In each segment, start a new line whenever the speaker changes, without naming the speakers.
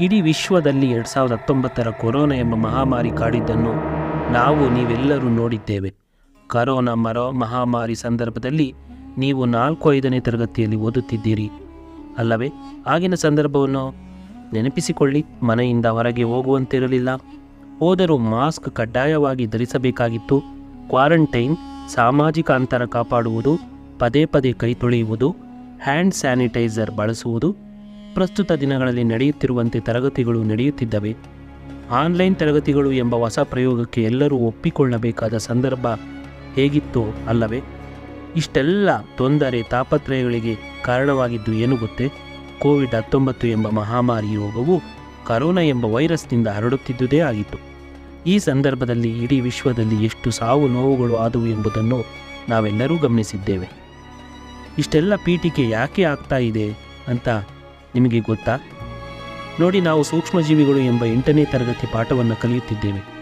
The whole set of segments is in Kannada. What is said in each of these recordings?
ಇಡೀ ವಿಶ್ವದಲ್ಲಿ ಎರಡು ಸಾವಿರದ ಹತ್ತೊಂಬತ್ತರ ಕೊರೋನಾ ಎಂಬ ಮಹಾಮಾರಿ ಕಾಡಿದ್ದನ್ನು ನಾವು ನೀವೆಲ್ಲರೂ ನೋಡಿದ್ದೇವೆ. ಕರೋನಾ ಮರೋ, ಮಹಾಮಾರಿ ಸಂದರ್ಭದಲ್ಲಿ ನೀವು ನಾಲ್ಕು, ಐದನೇ ತರಗತಿಯಲ್ಲಿ ಓದುತ್ತಿದ್ದೀರಿ. ಅಲ್ಲವೇ, ಆಗಿನ ಸಂದರ್ಭವನ್ನು ನೆನಪಿಸಿಕೊಳ್ಳಿ, ಮನೆಯಿಂದ ಹೊರಗೆ ಹೋಗುವಂತಿರಲಿಲ್ಲ. ಹೋದರೂ ಮಾಸ್ಕ್ ಕಡ್ಡಾಯವಾಗಿ ಧರಿಸಬೇಕಾಗಿತ್ತು. ಕ್ವಾರಂಟೈನ್, ಸಾಮಾಜಿಕ ಅಂತರ ಕಾಪಾಡುವುದು, ಪದೇ ಪದೇ ಕೈ ತೊಳೆಯುವುದು, ಹ್ಯಾಂಡ್ ಸ್ಯಾನಿಟೈಸರ್ ಬಳಸುವುದು ಪ್ರಸ್ತುತ ದಿನಗಳಲ್ಲಿ ನಡೆಯುತ್ತಿರುವಂತೆ ತರಗತಿಗಳು ನಡೆಯುತ್ತಿದ್ದವೆ. ಆನ್ಲೈನ್ ತರಗತಿಗಳು ಎಂಬ ಹೊಸ ಪ್ರಯೋಗಕ್ಕೆ ಎಲ್ಲರೂ ಒಪ್ಪಿಕೊಳ್ಳಬೇಕಾದ ಸಂದರ್ಭ ಹೇಗಿತ್ತು ಅಲ್ಲವೇ. ಇಷ್ಟೆಲ್ಲ ತೊಂದರೆ ತಾಪತ್ರಯಗಳಿಗೆ ಕಾರಣವಾಗಿದ್ದು ಏನು ಗೊತ್ತೇ. ಕೋವಿಡ್ ಹತ್ತೊಂಬತ್ತು ಎಂಬ ಮಹಾಮಾರಿ ರೋಗವು ಕರೋನಾ ಎಂಬ ವೈರಸ್ನಿಂದ ಹರಡುತ್ತಿದ್ದುದೇ ಆಗಿತ್ತು. ಈ ಸಂದರ್ಭದಲ್ಲಿ ಇಡೀ ವಿಶ್ವದಲ್ಲಿ ಎಷ್ಟು ಸಾವು ನೋವುಗಳು ಆದವು ಎಂಬುದನ್ನು ನಾವೆಲ್ಲರೂ ಗಮನಿಸಿದ್ದೇವೆ. ಇಷ್ಟೆಲ್ಲ ಪೀಠಿಕೆ ಯಾಕೆ ಆಗ್ತಾ ಇದೆ ಅಂತ ನಿಮಗೆ ಗೊತ್ತಾ? ನೋಡಿ ನಾವು ಸೂಕ್ಷ್ಮಜೀವಿಗಳು ಎಂಬ ಎಂಟನೇ ತರಗತಿ ಪಾಠವನ್ನು ಕಲಿಯುತ್ತಿದ್ದೇವೆ.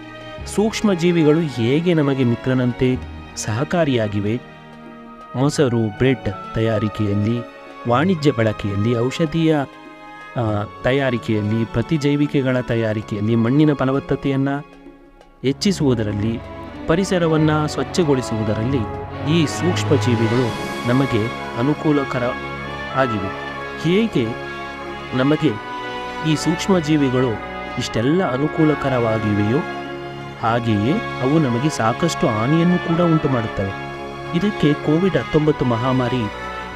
ಸೂಕ್ಷ್ಮಜೀವಿಗಳು ಹೇಗೆ ನಮಗೆ ಮಿತ್ರನಂತೆ ಸಹಕಾರಿಯಾಗಿವೆ? ಮೊಸರು, ಬ್ರೆಡ್ ತಯಾರಿಕೆಯಲ್ಲಿ, ವಾಣಿಜ್ಯ ಬಳಕೆಯಲ್ಲಿ, ಔಷಧೀಯ ತಯಾರಿಕೆಯಲ್ಲಿ, ಪ್ರತಿಜೈವಿಕೆಗಳ ತಯಾರಿಕೆಯಲ್ಲಿ, ಮಣ್ಣಿನ ಫಲವತ್ತತೆಯನ್ನು ಹೆಚ್ಚಿಸುವುದರಲ್ಲಿ, ಪರಿಸರವನ್ನು ಸ್ವಚ್ಛಗೊಳಿಸುವುದರಲ್ಲಿ ಈ ಸೂಕ್ಷ್ಮಜೀವಿಗಳು ನಮಗೆ ಅನುಕೂಲಕರ ಆಗಿವೆ. ಹೇಗೆ? ನಮಗೆ ಈ ಸೂಕ್ಷ್ಮಜೀವಿಗಳು ಇಷ್ಟೆಲ್ಲ ಅನುಕೂಲಕರವಾಗಿವೆಯೋ? ಹಾಗೆಯೇ ಅವು ನಮಗೆ ಸಾಕಷ್ಟು ಹಾನಿಯನ್ನು ಕೂಡ ಉಂಟು ಮಾಡುತ್ತವೆ ಇದಕ್ಕೆ ಕೋವಿಡ್ ಹತ್ತೊಂಬತ್ತು ಮಹಾಮಾರಿ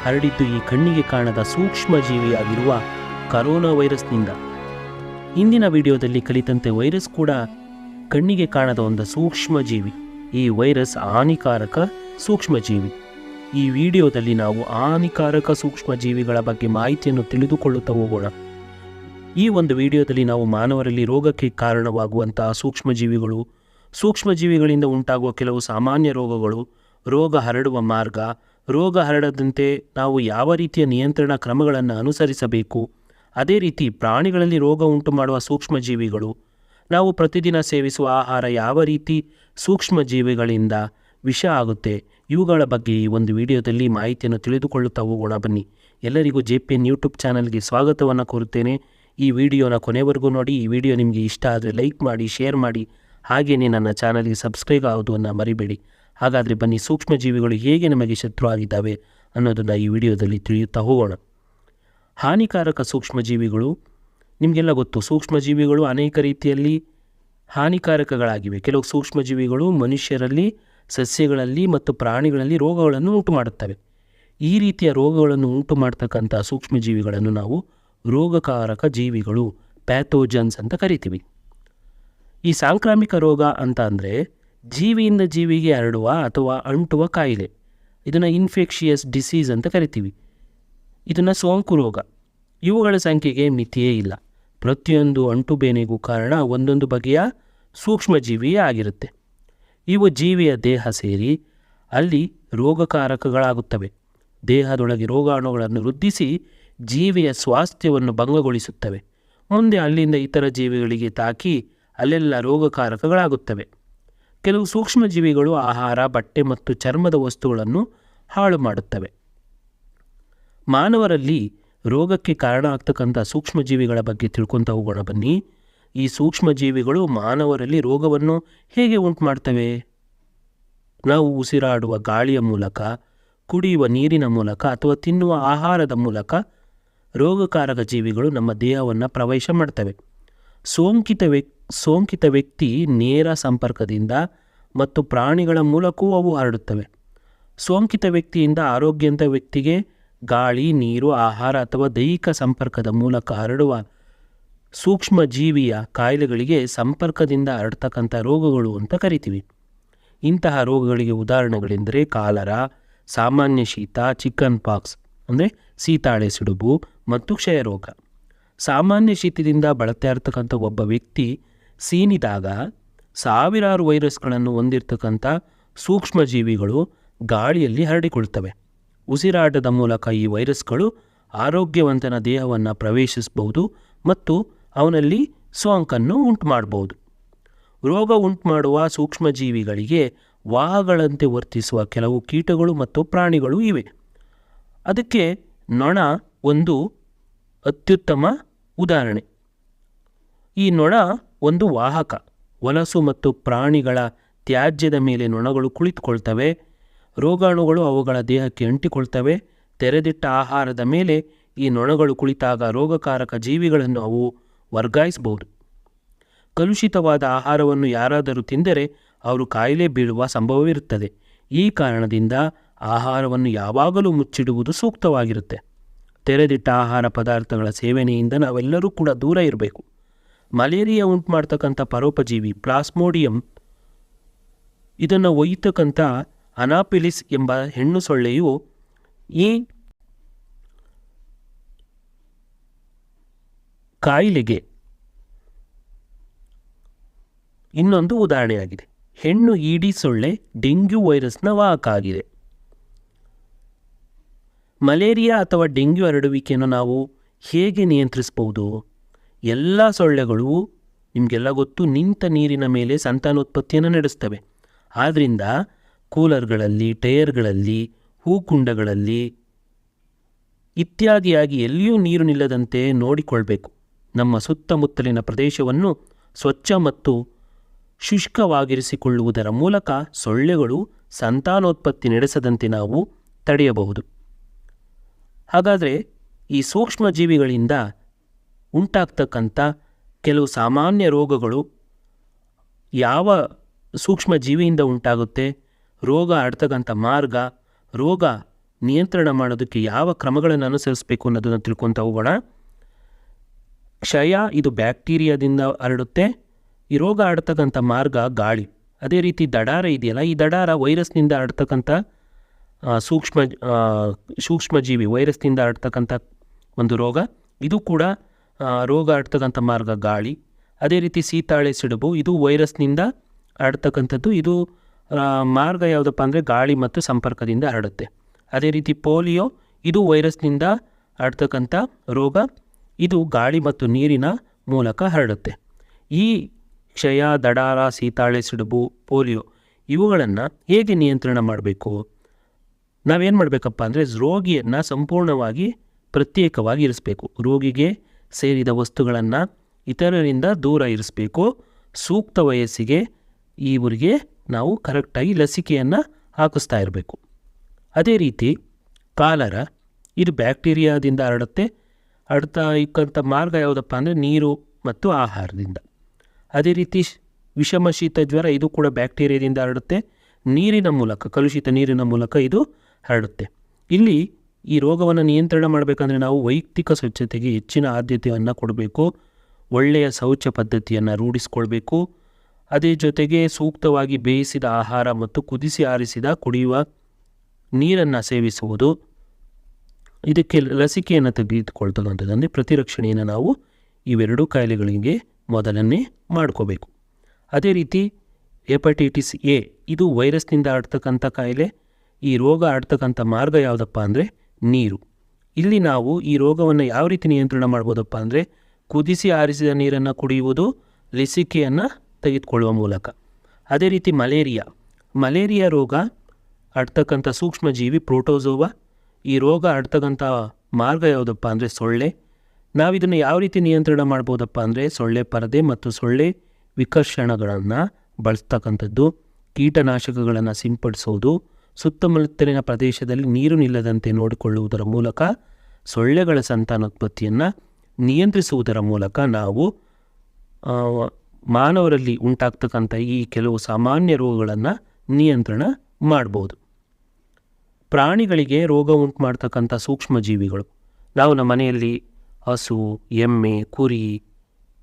ಹರಡಿದ್ದು ಈ ಕಣ್ಣಿಗೆ ಕಾಣದ ಸೂಕ್ಷ್ಮ ಜೀವಿಯಾಗಿರುವ ಕರೋನಾ ವೈರಸ್ನಿಂದ. ಇಂದಿನ ವಿಡಿಯೋದಲ್ಲಿ ಕಲಿತಂತೆ ವೈರಸ್ ಕೂಡ ಕಣ್ಣಿಗೆ ಕಾಣದ ಒಂದು ಸೂಕ್ಷ್ಮಜೀವಿ. ಈ ವೈರಸ್ ಹಾನಿಕಾರಕ ಸೂಕ್ಷ್ಮಜೀವಿ. ಈ ವಿಡಿಯೋದಲ್ಲಿ ನಾವು ಹಾನಿಕಾರಕ ಸೂಕ್ಷ್ಮಜೀವಿಗಳ ಬಗ್ಗೆ ಮಾಹಿತಿಯನ್ನು ತಿಳಿದುಕೊಳ್ಳುತ್ತಾ ಹೋಗೋಣ. ಈ ಒಂದು ವಿಡಿಯೋದಲ್ಲಿ ನಾವು ಮಾನವರಲ್ಲಿ ರೋಗಕ್ಕೆ ಕಾರಣವಾಗುವಂತಹ ಸೂಕ್ಷ್ಮಜೀವಿಗಳು ಸೂಕ್ಷ್ಮಜೀವಿಗಳಿಂದ ಉಂಟಾಗುವ ಕೆಲವು ಸಾಮಾನ್ಯ ರೋಗಗಳು, ರೋಗ ಹರಡುವ ಮಾರ್ಗ, ರೋಗ ಹರಡದಂತೆ ನಾವು ಯಾವ ರೀತಿಯ ನಿಯಂತ್ರಣ ಕ್ರಮಗಳನ್ನು ಅನುಸರಿಸಬೇಕು, ಅದೇ ರೀತಿ ಪ್ರಾಣಿಗಳಲ್ಲಿ ರೋಗ ಉಂಟು ಮಾಡುವ ಸೂಕ್ಷ್ಮಜೀವಿಗಳು ನಾವು ಪ್ರತಿದಿನ ಸೇವಿಸುವ ಆಹಾರ ಯಾವ ರೀತಿ ಸೂಕ್ಷ್ಮಜೀವಿಗಳಿಂದ ವಿಷ ಆಗುತ್ತೆ ಇವುಗಳ ಬಗ್ಗೆ ಈ ಒಂದು ವಿಡಿಯೋದಲ್ಲಿ ಮಾಹಿತಿಯನ್ನು ತಿಳಿದುಕೊಳ್ಳುತ್ತಾ ಹೋಗೋಣ ಬನ್ನಿ. ಎಲ್ಲರಿಗೂ ಜೆ ಪಿ ಎನ್ ಯೂಟ್ಯೂಬ್ ಚಾನಲ್ಗೆ ಸ್ವಾಗತವನ್ನು ಕೋರುತ್ತೇನೆ. ಈ ವಿಡಿಯೋನ ಕೊನೆವರೆಗೂ ನೋಡಿ. ಈ ವಿಡಿಯೋ ನಿಮಗೆ ಇಷ್ಟ ಆದರೆ ಲೈಕ್ ಮಾಡಿ, ಶೇರ್ ಮಾಡಿ. ಹಾಗೆಯೇ ನನ್ನ ಚಾನಲ್ಗೆ ಸಬ್ಸ್ಕ್ರೈಬ್ ಆಗೋದನ್ನು ಮರಿಬೇಡಿ. ಹಾಗಾದರೆ ಬನ್ನಿ ಸೂಕ್ಷ್ಮಜೀವಿಗಳು ಹೇಗೆ ನಮಗೆ ಶತ್ರು ಆಗಿದ್ದಾವೆ ಅನ್ನೋದನ್ನು ಈ ವಿಡಿಯೋದಲ್ಲಿ ತಿಳಿಯುತ್ತಾ ಹೋಗೋಣ. ಹಾನಿಕಾರಕ ಸೂಕ್ಷ್ಮಜೀವಿಗಳು, ನಿಮಗೆಲ್ಲ ಗೊತ್ತು ಸೂಕ್ಷ್ಮಜೀವಿಗಳು ಅನೇಕ ರೀತಿಯಲ್ಲಿ ಹಾನಿಕಾರಕಗಳಾಗಿವೆ. ಕೆಲವು ಸೂಕ್ಷ್ಮಜೀವಿಗಳು ಮನುಷ್ಯರಲ್ಲಿ ಸಸ್ಯಗಳಲ್ಲಿ ಮತ್ತು ಪ್ರಾಣಿಗಳಲ್ಲಿ ರೋಗಗಳನ್ನು ಉಂಟು ಮಾಡುತ್ತವೆ ಈ ರೀತಿಯ ರೋಗಗಳನ್ನು ಉಂಟು ಮಾಡ್ತಕ್ಕಂಥ ಸೂಕ್ಷ್ಮಜೀವಿಗಳನ್ನು ನಾವು ರೋಗಕಾರಕ ಜೀವಿಗಳು, ಪ್ಯಾಥೋಜನ್ಸ್ ಅಂತ ಕರಿತೀವಿ. ಈ ಸಾಂಕ್ರಾಮಿಕ ರೋಗ ಅಂತ ಅಂದರೆ ಜೀವಿಯಿಂದ ಜೀವಿಗೆ ಹರಡುವ ಅಥವಾ ಅಂಟುವ ಕಾಯಿಲೆ. ಇದನ್ನು ಇನ್ಫೆಕ್ಷಿಯಸ್ ಡಿಸೀಸ್ ಅಂತ ಕರಿತೀವಿ. ಇದನ್ನು ಸೋಂಕು ರೋಗ. ಇವುಗಳ ಸಂಖ್ಯೆಗೆ ಮಿತಿಯೇ ಇಲ್ಲ. ಪ್ರತಿಯೊಂದು ಅಂಟುಬೇನೆಗೂ ಕಾರಣ ಒಂದೊಂದು ಬಗೆಯ ಸೂಕ್ಷ್ಮಜೀವಿಯೇ ಆಗಿರುತ್ತೆ. ಇವು ಜೀವಿಯ ದೇಹ ಸೇರಿ ಅಲ್ಲಿ ರೋಗಕಾರಕಗಳಾಗುತ್ತವೆ. ದೇಹದೊಳಗೆ ರೋಗಾಣುಗಳನ್ನು ವೃದ್ಧಿಸಿ ಜೀವಿಯ ಸ್ವಾಸ್ಥ್ಯವನ್ನು ಭಂಗಗೊಳಿಸುತ್ತವೆ. ಮುಂದೆ ಅಲ್ಲಿಂದ ಇತರ ಜೀವಿಗಳಿಗೆ ತಾಕಿ ಅಲ್ಲೆಲ್ಲ ರೋಗಕಾರಕಗಳಾಗುತ್ತವೆ. ಕೆಲವು ಸೂಕ್ಷ್ಮಜೀವಿಗಳು ಆಹಾರ, ಬಟ್ಟೆ ಮತ್ತು ಚರ್ಮದ ವಸ್ತುಗಳನ್ನು ಹಾಳು ಮಾಡುತ್ತವೆ. ಮಾನವರಲ್ಲಿ ರೋಗಕ್ಕೆ ಕಾರಣ ಆಗ್ತಕ್ಕಂಥ ಸೂಕ್ಷ್ಮಜೀವಿಗಳ ಬಗ್ಗೆ ತಿಳ್ಕೊತ ಹೋಗೋಣ ಬನ್ನಿ. ಈ ಸೂಕ್ಷ್ಮಜೀವಿಗಳು ಮಾನವರಲ್ಲಿ ರೋಗವನ್ನು ಹೇಗೆ ಉಂಟು ಮಾಡ್ತವೆ ನಾವು ಉಸಿರಾಡುವ ಗಾಳಿಯ ಮೂಲಕ, ಕುಡಿಯುವ ನೀರಿನ ಮೂಲಕ ಅಥವಾ ತಿನ್ನುವ ಆಹಾರದ ಮೂಲಕ ರೋಗಕಾರಕ ಜೀವಿಗಳು ನಮ್ಮ ದೇಹವನ್ನು ಪ್ರವೇಶ ಮಾಡ್ತವೆ. ಸೋಂಕಿತ ವ್ಯಕ್ ಸೋಂಕಿತ ವ್ಯಕ್ತಿ ನೇರ ಸಂಪರ್ಕದಿಂದ ಮತ್ತು ಪ್ರಾಣಿಗಳ ಮೂಲಕವೂ ಅವು ಹರಡುತ್ತವೆ. ಸೋಂಕಿತ ವ್ಯಕ್ತಿಯಿಂದ ಆರೋಗ್ಯಂತ ವ್ಯಕ್ತಿಗೆ ಗಾಳಿ, ನೀರು, ಆಹಾರ ಅಥವಾ ದೈಹಿಕ ಸಂಪರ್ಕದ ಮೂಲಕ ಹರಡುವ ಸೂಕ್ಷ್ಮ ಜೀವಿಯ ಕಾಯಿಲೆಗಳಿಗೆ ಸಂಪರ್ಕದಿಂದ ಹರಡ್ತಕ್ಕಂಥ ರೋಗಗಳು ಅಂತ ಕರಿತೀವಿ. ಇಂತಹ ರೋಗಗಳಿಗೆ ಉದಾಹರಣೆಗಳೆಂದರೆ ಕಾಲರ, ಸಾಮಾನ್ಯ ಶೀತ, ಚಿಕನ್ ಪಾಕ್ಸ್, ಅಂದರೆ ಸೀತಾಳೆ ಸಿಡುಬು ಮತ್ತು ಕ್ಷಯರೋಗ. ಸಾಮಾನ್ಯ ಶೀತದಿಂದ ಬಳಲ್ತಾ ಇರತಕ್ಕಂಥ ಒಬ್ಬ ವ್ಯಕ್ತಿ ಸೀನಿದಾಗ ಸಾವಿರಾರು ವೈರಸ್ಗಳನ್ನು ಹೊಂದಿರತಕ್ಕಂಥ ಸೂಕ್ಷ್ಮಜೀವಿಗಳು ಗಾಳಿಯಲ್ಲಿ ಹರಡಿಕೊಳ್ತವೆ. ಉಸಿರಾಟದ ಮೂಲಕ ಈ ವೈರಸ್ಗಳು ಆರೋಗ್ಯವಂತನ ದೇಹವನ್ನು ಪ್ರವೇಶಿಸಬಹುದು ಮತ್ತು ಅವನಲ್ಲಿ ಸೋಂಕನ್ನು ಉಂಟು ಮಾಡಬಹುದು ರೋಗ ಉಂಟು ಮಾಡುವ ಸೂಕ್ಷ್ಮಜೀವಿಗಳಿಗೆ ವಾಹಗಳಂತೆ ವರ್ತಿಸುವ ಕೆಲವು ಕೀಟಗಳು ಮತ್ತು ಪ್ರಾಣಿಗಳು ಇವೆ. ಅದಕ್ಕೆ ನೊಣ ಒಂದು ಅತ್ಯುತ್ತಮ ಉದಾಹರಣೆ. ಈ ನೊಣ ಒಂದು ವಾಹಕ. ವಲಸು ಮತ್ತು ಪ್ರಾಣಿಗಳ ತ್ಯಾಜ್ಯದ ಮೇಲೆ ನೊಣಗಳು ಕುಳಿತುಕೊಳ್ತವೆ. ರೋಗಾಣುಗಳು ಅವುಗಳ ದೇಹಕ್ಕೆ ಅಂಟಿಕೊಳ್ತವೆ. ತೆರೆದಿಟ್ಟ ಆಹಾರದ ಮೇಲೆ ಈ ನೊಣಗಳು ಕುಳಿತಾಗ ರೋಗಕಾರಕ ಜೀವಿಗಳನ್ನು ಅವು ವರ್ಗಾಯಿಸಬಹುದು. ಕಲುಷಿತವಾದ ಆಹಾರವನ್ನು ಯಾರಾದರೂ ತಿಂದರೆ ಅವರು ಕಾಯಿಲೆ ಬೀಳುವ ಸಂಭವವಿರುತ್ತದೆ. ಈ ಕಾರಣದಿಂದ ಆಹಾರವನ್ನು ಯಾವಾಗಲೂ ಮುಚ್ಚಿಡುವುದು ಸೂಕ್ತವಾಗಿರುತ್ತೆ. ತೆರೆದಿಟ್ಟ ಆಹಾರ ಪದಾರ್ಥಗಳ ಸೇವನೆಯಿಂದ ನಾವೆಲ್ಲರೂ ಕೂಡ ದೂರ ಇರಬೇಕು. ಮಲೇರಿಯಾ ಉಂಟು ಮಾಡ್ತಕ್ಕಂಥ ಪರೋಪಜೀವಿ ಪ್ಲಾಸ್ಮೋಡಿಯಂ, ಇದನ್ನು ಒಯ್ಯತಕ್ಕಂಥ ಅನಾಪಿಲಿಸ್ ಎಂಬ ಹೆಣ್ಣು ಸೊಳ್ಳೆಯು ಈ ಕಾಯಿಲೆಗೆ. ಇನ್ನೊಂದು ಉದಾಹರಣೆಯಾಗಿದೆ. ಹೆಣ್ಣು ಈಡಿ ಸೊಳ್ಳೆ ಡೆಂಗ್ಯೂ ವೈರಸ್ನ ವಾಹಕ ಆಗಿದೆ. ಮಲೇರಿಯಾ ಅಥವಾ ಡೆಂಗ್ಯೂ ಹರಡುವಿಕೆಯನ್ನು ನಾವು ಹೇಗೆ ನಿಯಂತ್ರಿಸಬಹುದು? ಎಲ್ಲ ಸೊಳ್ಳೆಗಳು ನಿಮಗೆಲ್ಲ ಗೊತ್ತು ನಿಂತ ನೀರಿನ ಮೇಲೆ ಸಂತಾನೋತ್ಪತ್ತಿಯನ್ನು ನಡೆಸ್ತವೆ. ಆದ್ದರಿಂದ ಕೂಲರ್ಗಳಲ್ಲಿ ಟೈರ್ಗಳಲ್ಲಿ ಹೂಕುಂಡಗಳಲ್ಲಿ ಇತ್ಯಾದಿಯಾಗಿ ಎಲ್ಲಿಯೂ ನೀರು ನಿಲ್ಲದಂತೆ ನೋಡಿಕೊಳ್ಬೇಕು. ನಮ್ಮ ಸುತ್ತಮುತ್ತಲಿನ ಪ್ರದೇಶವನ್ನು ಸ್ವಚ್ಛ ಮತ್ತು ಶುಷ್ಕವಾಗಿರಿಸಿಕೊಳ್ಳುವುದರ ಮೂಲಕ ಸೊಳ್ಳೆಗಳು ಸಂತಾನೋತ್ಪತ್ತಿ ನಡೆಸದಂತೆ ನಾವು ತಡೆಯಬಹುದು. ಹಾಗಾದರೆ ಈ ಸೂಕ್ಷ್ಮ ಜೀವಿಗಳಿಂದ ಉಂಟಾಗ್ತಕ್ಕಂಥ ಕೆಲವು ಸಾಮಾನ್ಯ ರೋಗಗಳು ಯಾವ ಸೂಕ್ಷ್ಮ ಜೀವಿಯಿಂದ ಉಂಟಾಗುತ್ತೆ? ರೋಗ ಆಡ್ತಕ್ಕಂಥ ಮಾರ್ಗ, ರೋಗ ನಿಯಂತ್ರಣ ಮಾಡೋದಕ್ಕೆ ಯಾವ ಕ್ರಮಗಳನ್ನು ಅನುಸರಿಸಬೇಕು ಅನ್ನೋದನ್ನು ತಿಳ್ಕೊತಾ ಹೋಗೋಣ. ಕ್ಷಯ, ಇದು ಬ್ಯಾಕ್ಟೀರಿಯಾದಿಂದ ಹರಡುತ್ತೆ. ಈ ರೋಗ ಆಡ್ತಕ್ಕಂಥ ಮಾರ್ಗ ಗಾಳಿ. ಅದೇ ರೀತಿ ದಡಾರ ಇದೆಯಲ್ಲ, ಈ ದಡಾರ ವೈರಸ್ನಿಂದ ಆಡ್ತಕ್ಕಂಥ ಸೂಕ್ಷ್ಮ ಸೂಕ್ಷ್ಮಜೀವಿ ವೈರಸ್ನಿಂದ ಆಡ್ತಕ್ಕಂಥ ಒಂದು ರೋಗ. ಇದು ಕೂಡ ರೋಗ ಆಡ್ತಕ್ಕಂಥ ಮಾರ್ಗ ಗಾಳಿ. ಅದೇ ರೀತಿ ಸೀತಾಳೆ ಸಿಡುಬು, ಇದು ವೈರಸ್ನಿಂದ ಆಡ್ತಕ್ಕಂಥದ್ದು ಇದು ಮಾರ್ಗ ಯಾವುದಪ್ಪ ಅಂದರೆ ಗಾಳಿ ಮತ್ತು ಸಂಪರ್ಕದಿಂದ ಹರಡುತ್ತೆ. ಅದೇ ರೀತಿ ಪೋಲಿಯೋ, ಇದು ವೈರಸ್ನಿಂದ ಆಡ್ತಕ್ಕಂಥ ರೋಗ. ಇದು ಗಾಳಿ ಮತ್ತು ನೀರಿನ ಮೂಲಕ ಹರಡುತ್ತೆ. ಈ ಕ್ಷಯ, ದಡಾರ, ಸೀತಾಳೆ, ಸಿಡುಬು, ಪೋಲಿಯೋ ಇವುಗಳನ್ನು ಹೇಗೆ ನಿಯಂತ್ರಣ ಮಾಡಬೇಕು? ನಾವೇನು ಮಾಡಬೇಕಪ್ಪ ಅಂದರೆ ರೋಗಿಯನ್ನು ಸಂಪೂರ್ಣವಾಗಿ ಪ್ರತ್ಯೇಕವಾಗಿ ಇರಿಸಬೇಕು. ರೋಗಿಗೆ ಸೇರಿದ ವಸ್ತುಗಳನ್ನು ಇತರರಿಂದ ದೂರ ಇರಿಸಬೇಕು. ಸೂಕ್ತ ವಯಸ್ಸಿಗೆ ಇವರಿಗೆ ನಾವು ಕರೆಕ್ಟಾಗಿ ಲಸಿಕೆಯನ್ನು ಹಾಕಿಸ್ತಾ ಇರಬೇಕು. ಅದೇ ರೀತಿ ಕಾಲರ, ಇದು ಬ್ಯಾಕ್ಟೀರಿಯಾದಿಂದ ಹರಡುತ್ತೆ. ಹರಡ್ತಾ ಇಕ್ಕಂಥ ಮಾರ್ಗ ಯಾವುದಪ್ಪ ಅಂದರೆ ನೀರು ಮತ್ತು ಆಹಾರದಿಂದ. ಅದೇ ರೀತಿ ವಿಷಮ ಶೀತ ಜ್ವರ ಇದು ಕೂಡ ಬ್ಯಾಕ್ಟೀರಿಯಾದಿಂದ ಹರಡುತ್ತೆ. ನೀರಿನ ಮೂಲಕ, ಕಲುಷಿತ ನೀರಿನ ಮೂಲಕ ಇದು ಹರಡುತ್ತೆ. ಇಲ್ಲಿ ಈ ರೋಗವನ್ನು ನಿಯಂತ್ರಣ ಮಾಡಬೇಕಂದ್ರೆ ನಾವು ವೈಯಕ್ತಿಕ ಸ್ವಚ್ಛತೆಗೆ ಹೆಚ್ಚಿನ ಆದ್ಯತೆಯನ್ನು ಕೊಡಬೇಕು. ಒಳ್ಳೆಯ ಶೌಚ ಪದ್ಧತಿಯನ್ನು ರೂಢಿಸ್ಕೊಳ್ಬೇಕು. ಅದೇ ಜೊತೆಗೆ ಸೂಕ್ತವಾಗಿ ಬೇಯಿಸಿದ ಆಹಾರ ಮತ್ತು ಕುದಿಸಿ ಆರಿಸಿದ ಕುಡಿಯುವ ನೀರನ್ನು ಸೇವಿಸುವುದು. ಇದಕ್ಕೆ ಲಸಿಕೆಯನ್ನು ತೆಗೆದುಕೊಳ್ತಕ್ಕಂಥದ್ದು ಪ್ರತಿರಕ್ಷಣೆಯನ್ನು ನಾವು ಇವೆರಡೂ ಕಾಯಿಲೆಗಳಿಗೆ ಮೊದಲನ್ನೇ ಮಾಡ್ಕೋಬೇಕು. ಅದೇ ರೀತಿ ಹೆಪಟೈಟಿಸ್ ಎ, ಇದು ವೈರಸ್ನಿಂದ ಆಡ್ತಕ್ಕಂಥ ಕಾಯಿಲೆ. ಈ ರೋಗ ಆಡ್ತಕ್ಕಂಥ ಮಾರ್ಗ ಯಾವುದಪ್ಪ ಅಂದರೆ ನೀರು. ಇಲ್ಲಿ ನಾವು ಈ ರೋಗವನ್ನು ಯಾವ ರೀತಿ ನಿಯಂತ್ರಣ ಮಾಡ್ಬೋದಪ್ಪ ಅಂದರೆ ಕುದಿಸಿ ಆರಿಸಿದ ನೀರನ್ನು ಕುಡಿಯುವುದು, ಲಸಿಕೆಯನ್ನು ತೆಗೆದುಕೊಳ್ಳುವ ಮೂಲಕ. ಅದೇ ರೀತಿ ಮಲೇರಿಯಾ. ಮಲೇರಿಯಾ ರೋಗ ಆಡ್ತಕ್ಕಂಥ ಸೂಕ್ಷ್ಮಜೀವಿ ಪ್ರೋಟೋಸೋವಾ ಈ ರೋಗ ಹರಡ್ತಕ್ಕಂಥ ಮಾರ್ಗ ಯಾವುದಪ್ಪ ಅಂದರೆ ಸೊಳ್ಳೆ. ನಾವಿದನ್ನು ಯಾವ ರೀತಿ ನಿಯಂತ್ರಣ ಮಾಡ್ಬೋದಪ್ಪ ಅಂದರೆ ಸೊಳ್ಳೆ ಪರದೆ ಮತ್ತು ಸೊಳ್ಳೆ ವಿಕರ್ಷಣಗಳನ್ನು ಬಳಸ್ತಕ್ಕಂಥದ್ದು. ಕೀಟನಾಶಕಗಳನ್ನು ಸಿಂಪಡಿಸೋದು. ಸುತ್ತಮುತ್ತಲಿನ ಪ್ರದೇಶದಲ್ಲಿ ನೀರು ನಿಲ್ಲದಂತೆ ನೋಡಿಕೊಳ್ಳುವುದರ ಮೂಲಕ ಸೊಳ್ಳೆಗಳ ಸಂತಾನೋತ್ಪತ್ತಿಯನ್ನು ನಿಯಂತ್ರಿಸುವುದರ ಮೂಲಕ ನಾವು ಮಾನವರಲ್ಲಿ ಉಂಟಾಗ್ತಕ್ಕಂಥ ಈ ಕೆಲವು ಸಾಮಾನ್ಯ ರೋಗಗಳನ್ನು ನಿಯಂತ್ರಣ ಮಾಡ್ಬೋದು. ಪ್ರಾಣಿಗಳಿಗೆ ರೋಗ ಉಂಟು ಮಾಡ್ತಕ್ಕಂಥ ಸೂಕ್ಷ್ಮಜೀವಿಗಳು. ನಾವು ನಮ್ಮ ಮನೆಯಲ್ಲಿ ಹಸು, ಎಮ್ಮೆ, ಕುರಿ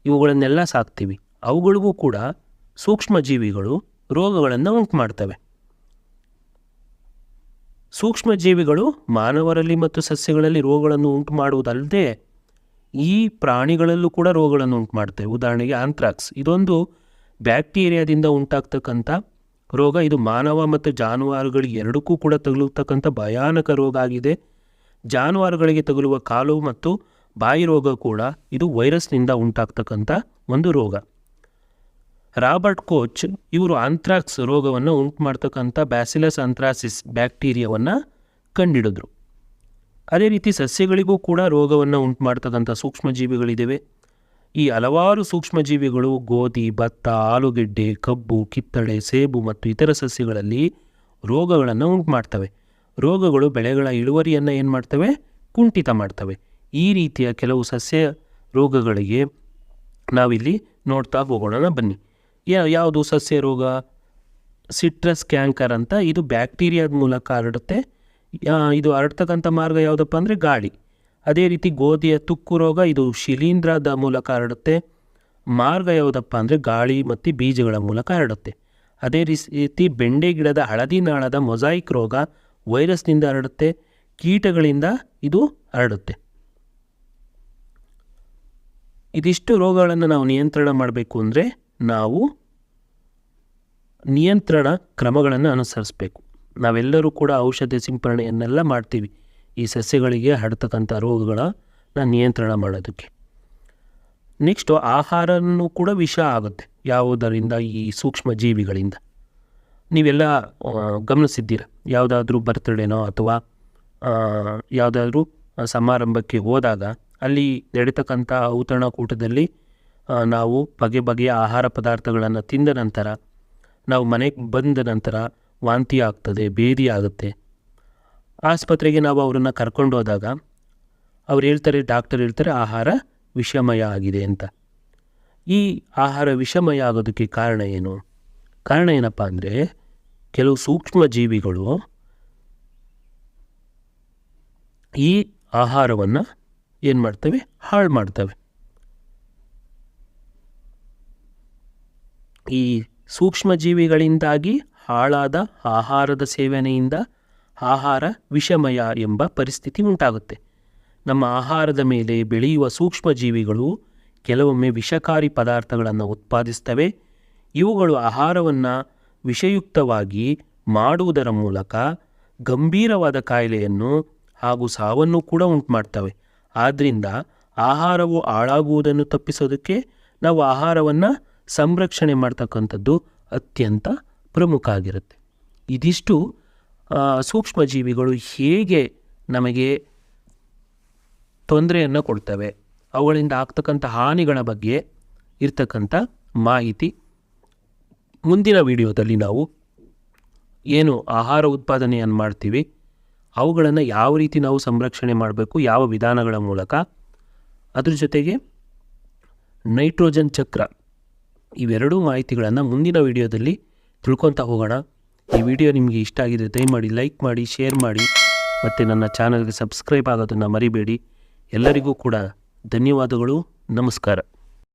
ಇವುಗಳನ್ನೆಲ್ಲ ಸಾಕ್ತೀವಿ. ಅವುಗಳಿಗೂ ಕೂಡ ಸೂಕ್ಷ್ಮಜೀವಿಗಳು ರೋಗಗಳನ್ನು ಉಂಟು ಮಾಡ್ತವೆ ಸೂಕ್ಷ್ಮಜೀವಿಗಳು ಮಾನವರಲ್ಲಿ ಮತ್ತು ಸಸ್ಯಗಳಲ್ಲಿ ರೋಗಗಳನ್ನು ಉಂಟು ಮಾಡುವುದಲ್ಲದೆ ಈ ಪ್ರಾಣಿಗಳಲ್ಲೂ ಕೂಡ ರೋಗಗಳನ್ನು ಉಂಟು ಮಾಡ್ತವೆ ಉದಾಹರಣೆಗೆ ಆಂಥ್ರಾಕ್ಸ್ ಇದೊಂದು ಬ್ಯಾಕ್ಟೀರಿಯಾದಿಂದ ಉಂಟಾಗ್ತಕ್ಕಂಥ ರೋಗ ಇದು ಮಾನವ ಮತ್ತು ಜಾನುವಾರುಗಳಿಗೆ ಎರಡಕ್ಕೂ ಕೂಡ ತಗುಲತಕ್ಕಂಥ ಭಯಾನಕ ರೋಗ ಆಗಿದೆ. ಜಾನುವಾರುಗಳಿಗೆ ತಗುಲುವ ಕಾಲು ಮತ್ತು ಬಾಯಿ ರೋಗ ಕೂಡ ಇದು ವೈರಸ್ನಿಂದ ಉಂಟಾಗ್ತಕ್ಕಂಥ ಒಂದು ರೋಗ. ರಾಬರ್ಟ್ ಕೋಚ್ ಇವರು ಆಂಥ್ರಾಕ್ಸ್ ರೋಗವನ್ನು ಉಂಟು ಮಾಡ್ತಕ್ಕಂಥ ಬ್ಯಾಸಿಲಸ್ ಆಂಥ್ರಾಸಿಸ್ ಬ್ಯಾಕ್ಟೀರಿಯಾವನ್ನು ಕಂಡಿಡಿದ್ರು. ಅದೇ ರೀತಿ ಸಸ್ಯಗಳಿಗೂ ಕೂಡ ರೋಗವನ್ನು ಉಂಟು ಮಾಡ್ತಕ್ಕಂಥ ಸೂಕ್ಷ್ಮಜೀವಿಗಳಿದ್ದಾವೆ ಈ ಹಲವಾರು ಸೂಕ್ಷ್ಮಜೀವಿಗಳು ಗೋಧಿ, ಭತ್ತ, ಆಲೂಗೆಡ್ಡೆ, ಕಬ್ಬು, ಕಿತ್ತಳೆ, ಸೇಬು ಮತ್ತು ಇತರ ಸಸ್ಯಗಳಲ್ಲಿ ರೋಗಗಳನ್ನು ಉಂಟು ಮಾಡ್ತವೆ ರೋಗಗಳು ಬೆಳೆಗಳ ಇಳುವರಿಯನ್ನು ಏನು ಮಾಡ್ತವೆ? ಕುಂಠಿತ ಮಾಡ್ತವೆ. ಈ ರೀತಿಯ ಕೆಲವು ಸಸ್ಯ ರೋಗಗಳಿಗೆ ನಾವಿಲ್ಲಿ ನೋಡ್ತಾ ಹೋಗೋಣ ಬನ್ನಿ. ಯಾವುದು ಸಸ್ಯ ರೋಗ? ಸಿಟ್ರಸ್ ಕ್ಯಾಂಕರ್ ಅಂತ, ಇದು ಬ್ಯಾಕ್ಟೀರಿಯಾದ ಮೂಲಕ ಹರಡುತ್ತೆ. ಇದು ಹರಡ್ತಕ್ಕಂಥ ಮಾರ್ಗ ಯಾವುದಪ್ಪ ಅಂದರೆ ಗಾಳಿ. ಅದೇ ರೀತಿ ಗೋಧಿಯ ತುಕ್ಕು ರೋಗ ಇದು ಶಿಲೀಂಧ್ರದ ಮೂಲಕ ಹರಡುತ್ತೆ. ಮಾರ್ಗ ಯಾವುದಪ್ಪ ಅಂದರೆ ಗಾಳಿ ಮತ್ತು ಬೀಜಗಳ ಮೂಲಕ ಹರಡುತ್ತೆ. ಅದೇ ರೀತಿ ಬೆಂಡೆ ಗಿಡದ ಹಳದಿ ನಾಳದ ಮೊಸಾಯಿಕ್ ರೋಗ ವೈರಸ್ನಿಂದ ಹರಡುತ್ತೆ. ಕೀಟಗಳಿಂದ ಇದು ಹರಡುತ್ತೆ. ಇದಿಷ್ಟು ರೋಗಗಳನ್ನು ನಾವು ನಿಯಂತ್ರಣ ಮಾಡಬೇಕು ಅಂದರೆ ನಾವು ನಿಯಂತ್ರಣ ಕ್ರಮಗಳನ್ನು ಅನುಸರಿಸಬೇಕು. ನಾವೆಲ್ಲರೂ ಕೂಡ ಔಷಧಿ ಸಿಂಪರಣೆಯನ್ನೆಲ್ಲ ಮಾಡ್ತೀವಿ. ಈ ಸಸ್ಯಗಳಿಗೆ ಹರಡ್ತಕ್ಕಂಥ ರೋಗಗಳನ್ನ ನಿಯಂತ್ರಣ ಮಾಡೋದಕ್ಕೆ. ನೆಕ್ಸ್ಟು ಆಹಾರನೂ ಕೂಡ ವಿಷ ಆಗುತ್ತೆ. ಯಾವುದರಿಂದ? ಈ ಸೂಕ್ಷ್ಮ ಜೀವಿಗಳಿಂದ. ನೀವೆಲ್ಲ ಗಮನಿಸಿದ್ದೀರ? ಯಾವುದಾದ್ರೂ ಬರ್ತ್ಡೇನೋ ಅಥವಾ ಯಾವುದಾದ್ರೂ ಸಮಾರಂಭಕ್ಕೆ ಹೋದಾಗ ಅಲ್ಲಿ ನಡೀತಕ್ಕಂಥ ಔತಣಕೂಟದಲ್ಲಿ ಕೂಟದಲ್ಲಿ ನಾವು ಬಗೆ ಬಗೆಯ ಆಹಾರ ಪದಾರ್ಥಗಳನ್ನು ತಿಂದ ನಂತರ, ನಾವು ಮನೆಗೆ ಬಂದ ನಂತರ ವಾಂತಿ ಆಗ್ತದೆ, ಬೇದಿ ಆಗುತ್ತೆ. ಆಸ್ಪತ್ರೆಗೆ ನಾವು ಅವರನ್ನು ಕರ್ಕೊಂಡು ಹೋದಾಗ ಅವ್ರು ಹೇಳ್ತಾರೆ, ಡಾಕ್ಟರ್ ಹೇಳ್ತಾರೆ, ಆಹಾರ ವಿಷಮಯ ಆಗಿದೆ ಅಂತ. ಈ ಆಹಾರ ವಿಷಮಯ ಆಗೋದಕ್ಕೆ ಕಾರಣ ಏನು? ಕಾರಣ ಏನಪ್ಪ ಅಂದರೆ ಕೆಲವು ಸೂಕ್ಷ್ಮ ಜೀವಿಗಳು ಈ ಆಹಾರವನ್ನು ಏನು ಮಾಡ್ತವೆ? ಹಾಳು ಮಾಡ್ತವೆ. ಈ ಸೂಕ್ಷ್ಮ ಜೀವಿಗಳಿಂದಾಗಿ ಹಾಳಾದ ಆಹಾರದ ಸೇವನೆಯಿಂದ ಆಹಾರ ವಿಷಮಯ ಎಂಬ ಪರಿಸ್ಥಿತಿ ಉಂಟಾಗುತ್ತೆ. ನಮ್ಮ ಆಹಾರದ ಮೇಲೆ ಬೆಳೆಯುವ ಸೂಕ್ಷ್ಮ ಜೀವಿಗಳು ಕೆಲವೊಮ್ಮೆ ವಿಷಕಾರಿ ಪದಾರ್ಥಗಳನ್ನು ಉತ್ಪಾದಿಸ್ತವೆ ಇವುಗಳು ಆಹಾರವನ್ನು ವಿಷಯುಕ್ತವಾಗಿ ಮಾಡುವುದರ ಮೂಲಕ ಗಂಭೀರವಾದ ಕಾಯಿಲೆಯನ್ನು ಹಾಗೂ ಸಾವನ್ನು ಕೂಡ ಉಂಟು ಮಾಡ್ತವೆ ಆದ್ದರಿಂದ ಆಹಾರವು ಹಾಳಾಗುವುದನ್ನು ತಪ್ಪಿಸೋದಕ್ಕೆ ನಾವು ಆಹಾರವನ್ನು ಸಂರಕ್ಷಣೆ ಮಾಡ್ತಕ್ಕಂಥದ್ದು ಅತ್ಯಂತ ಪ್ರಮುಖ ಆಗಿರುತ್ತೆ. ಇದಿಷ್ಟು ಸೂಕ್ಷ್ಮ ಜೀವಿಗಳು ಹೇಗೆ ನಮಗೆ ತೊಂದರೆಯನ್ನು ಕೊಡ್ತವೆ, ಅವುಗಳಿಂದ ಆಗ್ತಕ್ಕಂಥ ಹಾನಿಗಳ ಬಗ್ಗೆ ಇರ್ತಕ್ಕಂಥ ಮಾಹಿತಿ ಮುಂದಿನ ವಿಡಿಯೋದಲ್ಲಿ ನಾವು ಏನು ಆಹಾರ ಉತ್ಪಾದನೆಯನ್ನು ಮಾಡ್ತೀವಿ, ಅವುಗಳನ್ನು ಯಾವ ರೀತಿ ನಾವು ಸಂರಕ್ಷಣೆ ಮಾಡಬೇಕು, ಯಾವ ವಿಧಾನಗಳ ಮೂಲಕ, ಅದ್ರ ಜೊತೆಗೆ ನೈಟ್ರೋಜನ್ ಚಕ್ರ ಇವೆರಡೂ ಮಾಹಿತಿಗಳನ್ನು ಮುಂದಿನ ವಿಡಿಯೋದಲ್ಲಿ ತಿಳ್ಕೊತಾ ಹೋಗೋಣ. ಈ ವಿಡಿಯೋ ನಿಮಗೆ ಇಷ್ಟ ಆಗಿದೆ ದಯಮಾಡಿ ಲೈಕ್ ಮಾಡಿ, ಶೇರ್ ಮಾಡಿ ಮತ್ತು ನನ್ನ ಚಾನಲ್ಗೆ ಸಬ್ಸ್ಕ್ರೈಬ್ ಆಗೋದನ್ನು ಮರಿಬೇಡಿ. ಎಲ್ಲರಿಗೂ ಕೂಡ ಧನ್ಯವಾದಗಳು. ನಮಸ್ಕಾರ.